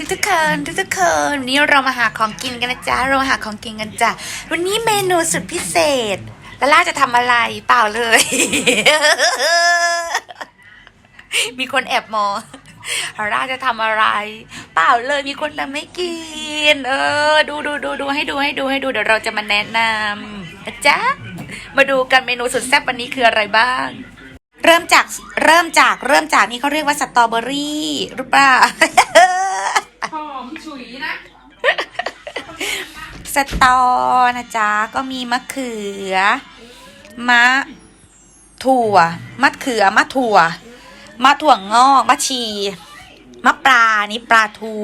ทุกทุกคนทุกทุกคนวันนี้เรามาหาของกินกันนะจ๊ะเรามาหาของกินกันจ้ะวันนี้เมนูสุดพิเศษลาล่าจะทำอะไรเปล่าเลย มีคนแอบมองลาล่าจะทำอะไร เปล่าเลยมีคนทำไม่กิน เออ ดูดูดูดูให้ดูให้ดูให้ดูเดี๋ยวเราจะมาแนะนำนะจ๊ะมาดูกันเมนูสุดแซ่บวันนี้คืออะไรบ้างเริ่มจากเริ่มจากเริ่มจากนี่เขาเรียกว่าสตรอเบอรี่หรือเปล่า หอมฉุยนะ สตอนะจ๊ะ ก็มีมะเขือ มะถั่ว มะเขือ มะถั่ว มะถั่วงอก มะชี มะปลา นี่ปลาทู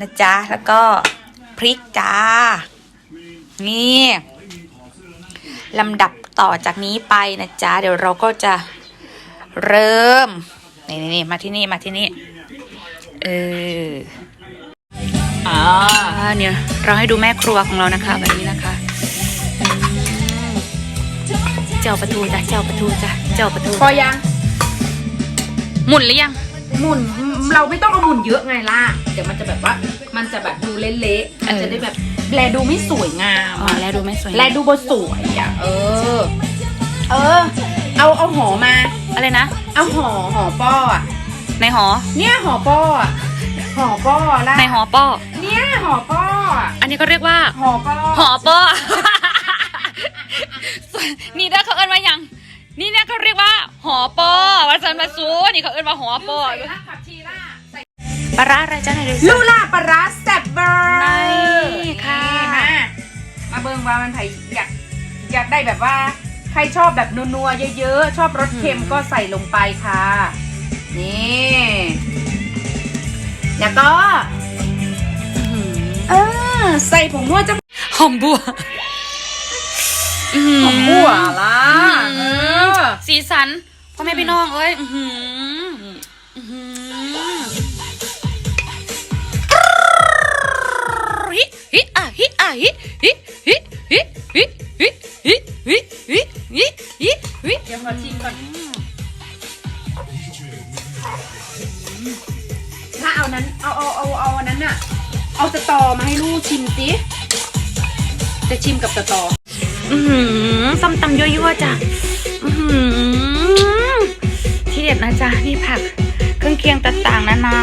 นะจ๊ะ แล้วก็พริกจ้า นี่ลำดับต่อจากนี้ไปนะจ๊ะ เดี๋ยวเราก็จะเริ่ม นี่นี่มาที่นี่ มาที่นี่ เออ อ่าอ่าเนี่ยเราให้ดูแม่ครัวของเรานะคะวันนี้นะคะอืมเจ้าประตูจ้ะเจ้าประตูจ้ะเจ้าประตูพอยังหมุนหรือยัง หมุนเราไม่ต้องเอาหมุนเยอะไงล่ะเดี๋ยวมันจะแบบว่า มันจะแบบดูเละๆมันจะได้แบบแลดูไม่สวยงามอ๋ออะแล้วดูไม่สวยแลดูบสวยอะเออ เออ เอาเอาหอมา อะไรนะ เอาหอหอป้ออะในหอ เนี่ยหอป้ออะหอป้อล่ะในหอป้อ เนี่ยหอป้ออะอันนี้ก็เรียกว่า หอป้อหอป้อ นี่ได้เขาเอิ้นว่ายัง นี่เนี่ยเขาเรียกว่า หอป้อวัสันมาซูนี่เขาเอิ้นว่าหอป้อใส่รากผักชีล่าใส่ปลาร้าอะไรจ้าไหนดูสิลูลาปลาร้าแซ่บเบอร์นี่ค่ะมามาเบิ่งว่ามันไผอยากอยากได้แบบว่า ใครชอบแบบนัวๆเยอะๆ ชอบรสเค็มก็ใส่ลงไปค่ะ นี่ แล้วก็อื้อหือเออ ใส่ผงนัวจะหอมบัวอื้อหือหอมบัวล่ะอืมเออสีสันพ่อแม่พี่น้องเอ้ยอื้อหืออื้อหือฮิฮิอะฮิอะฮิฮิฮิฮิฮิฮิฮิฮิฮิฮิฮิฮิเดี๋ยวขอชิมก่อนถ้าเอานั้นเอาเอาเอาเอาอันนั้นน่ะ เอาสตอมาให้ลูกชิมสิจะชิมกับสตอ อื้อหือส้มตำยั่วๆจ้ะอื้อหือที่เด็ดนะจ๊ะนี่ผัก เครื่องเคียงต่างๆนานา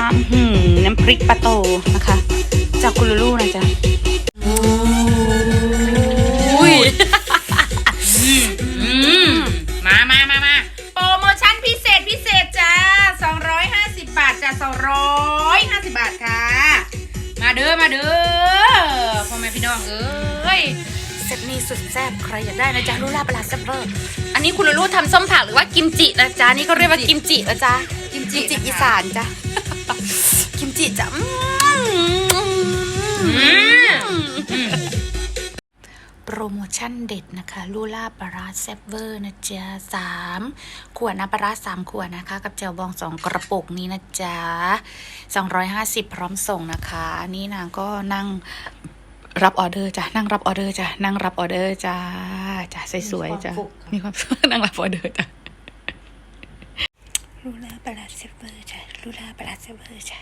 น้ำพริกปลาโตนะคะ จากกุลูลูนะจ๊ะ มาเด้อมาเด้อพ่อแม่พี่น้องเอ้ยเซตนี้สุดแซ่บใครอยากได้นะจ๊ะลูล่าปลาแซ่บเวอร์อันนี้คุณลูลูทำส้มผักหรือว่ากิมจินะจ๊ะนี่เขาเรียกว่ากิมจินะจ๊ะกิมจิจิอีสานจ้ะกิมจิจ้ะ รโมชั่นเด็ดนะคะลูล่าปลาร้าแซ่บเวอร์นะจ๊ะสามขวดนะปลาร้าสามขวดนะคะ กับเจลบองสองกระปุกนี้นะจ๊ะสองร้อยห้าสิบพร้อมส่งนะคะอันนี้นางก็นั่งรับออเดอร์จ้ะนั่งรับออเดอร์จ้ะนั่งรับออเดอร์จ้าจ้ะสวยๆจ้ะมีความสุขนั่งรับออเดอร์จ้ะลูลาปลาเซเวอร์จ้ะลูลาปลาเซเวอร์จ้ะ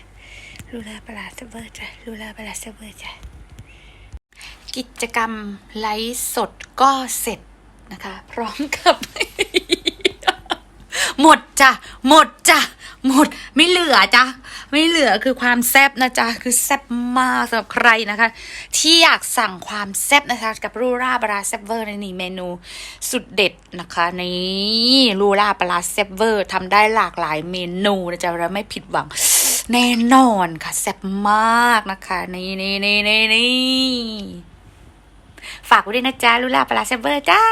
ลูลาปลาเซเวอร์จ้ะลูลาปลาเซเวอร์จ้ะ กิจกรรมไลฟ์สดก็เสร็จนะคะ พร้อมกับ หมดจ้ะ หมดจ้ะ หมด ไม่เหลือจ้ะ ไม่เหลือคือความแซบนะจ๊ะ คือแซบมากสำหรับใครนะคะ ที่อยากสั่งความแซบนะคะ กับรูราปลาร้าแซบเวอร์ในนี่เมนูสุดเด็ดนะคะ นี่รูราปลาร้าแซบเวอร์ทำได้หลากหลายเมนูนะจ๊ะเราไม่ผิดหวังแน่นอนค่ะแซ่บมากนะคะ นี่นี่นี่นี่นี่ ฝากไว้ด้วยนะจ๊ะลูลาปลาร้าแซ่บเวอร์จ้า